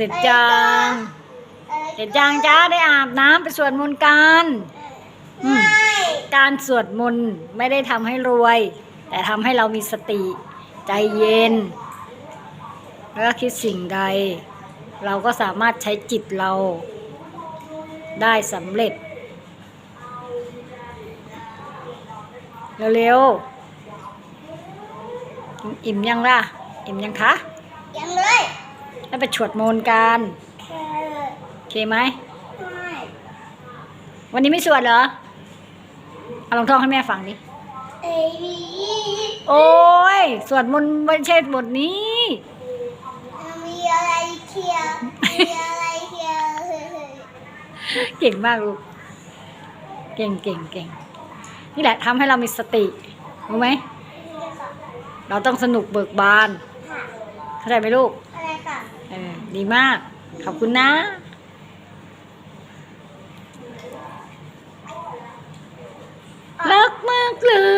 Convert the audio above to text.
เสร็จยัง เสร็จยังจ้าได้อาบน้ำไปสวดมนต์กันอืมไม่การสวดมนต์ไม่ได้ทำให้รวย แต่ทำให้เรามีสติ ใจเย็น แล้วก็คิดสิ่งใด เราก็สามารถใช้จิตเรา ได้สำเร็จ เร็วๆ อิ่มยังล่ะ อิ่มยังคะ ยังเลย แล้วไปสวดมนต์กันเธอโอเคไหมไม่วันนี้ไม่สวดเหรอ เอาลองท่องให้แม่ฟังดิเอวีโอ้ย สวดมนต์ไม่ใช่บทนี้ มีอะไรเทียวมีอะไรเทียวเก่งมากลูก เก่งเก่งเก่ง นี่แหละทำให้เรามีสติ รู้ไหม เราต้องสนุกเบิกบานค่ะเข้าใจไหมลูกอะไร ค่ะ เออดีมาก ขอบคุณนะรักมากเลย